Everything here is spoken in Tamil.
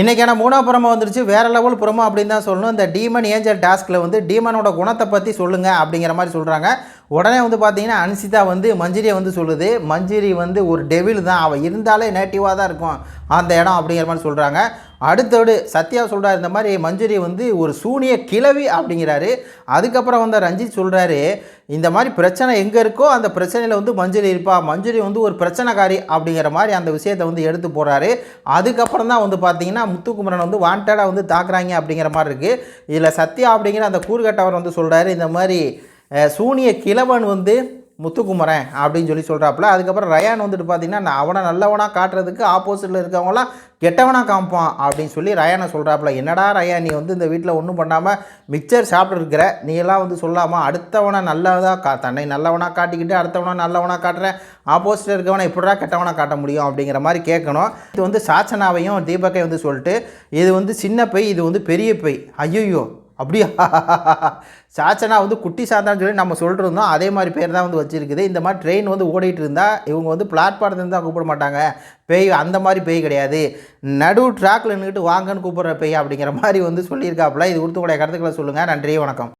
இன்றைக்கான மூணாவது புறமா வந்துருச்சு. வேறு லெவல் புறமா அப்படின்னு தான் சொல்லணும். இந்த டீமன் ஏஞ்சல் டாஸ்கில் வந்து டீமனோட குணத்தை பற்றி சொல்லுங்கள் அப்படிங்கிற மாதிரி சொல்கிறாங்க உடனே வந்து பார்த்தீங்கன்னா அன்சிதா வந்து மஞ்சிரியை வந்து சொல்லுது. மஞ்சிரி வந்து ஒரு டெவில் தான். அவள் இருந்தாலே நேட்டிவாக தான் இருக்கும். அந்த இடம் அப்படிங்கிற மாதிரி சொல்கிறாங்க அடுத்தோடு சத்யா சொல்கிறார் இந்த மாதிரி மஞ்சுரி வந்து ஒரு சூனிய கிழவி அப்படிங்கிறாரு. அதுக்கப்புறம் வந்து ரஞ்சித் சொல்கிறாரு இந்த மாதிரி பிரச்சனை எங்கே இருக்கோ அந்த பிரச்சனையில் வந்து மஞ்சுரி இருப்பா. மஞ்சுரி வந்து ஒரு பிரச்சனைக்காரி அப்படிங்கிற மாதிரி அந்த விஷயத்தை வந்து எடுத்து போகிறாரு அதுக்கப்புறம் தான் வந்து பார்த்தீங்கன்னா முத்துக்குமரன் வந்து வாண்டடாக வந்து தாக்குறாங்க அப்படிங்கிற மாதிரி இருக்குது இதில் சத்யா அப்படிங்கிற அந்த கூறுகட்டவர் வந்து சொல்கிறாரு இந்த மாதிரி சூனிய கிழவன் வந்து முத்துக்குமரன் அப்படின்னு சொல்லி சொல்கிறாப்புல அதுக்கப்புறம் ரயான் வந்துட்டு பார்த்தீங்கன்னா நான் அவனை நல்லவனாக காட்டுறதுக்கு ஆப்போசிட்டில் இருக்கவங்களாம் கெட்டவனாக காமிப்பான் அப்படின்னு சொல்லி ரயானை சொல்கிறாப்புல என்னடா ரயா நீ வந்து இந்த வீட்டில் ஒன்றும் பண்ணாமல் மிக்சர் சாப்பிட்ருக்கிற நீ எல்லாம் வந்து சொல்லாமா அடுத்தவனை நல்லதாக கா தன்னை நல்லவனாக காட்டிக்கிட்டு அடுத்தவனை நல்லவனாக காட்டுறேன் ஆப்போசிட்டில் இருக்கவனை இப்படிடா கெட்டவனாக காட்ட முடியும் அப்படிங்கிற மாதிரி கேட்கணும். இது வந்து சாச்சனாவையும் தீபக்கையும் வந்து சொல்லிட்டு இது வந்து சின்ன பை இது வந்து பெரிய பை ஐயோ அப்படியா? சாச்சனா வந்து குட்டி சாத்தான்னு சொல்லி நம்ம சொல்லிட்டு இருந்தோம் அதே மாதிரி பேர் தான் வந்து வச்சுருக்குது. இந்த மாதிரி ட்ரெயின் வந்து ஓடிட்டு இருந்தால் இவங்க வந்து பிளாட்ஃபார்ம்லேருந்து தான் கூப்பிட மாட்டாங்க. பேய் அந்த மாதிரி பேய் கிடையாது. நடு ட்ராக்ல நின்றுட்டு வாங்கன்னு கூப்பிட்ற பேய் அப்படிங்கிற மாதிரி வந்து சொல்லியிருக்காப்புல. இது கொடுத்து உங்களுடைய கருத்துக்களை சொல்லுங்கள் நன்றி வணக்கம்.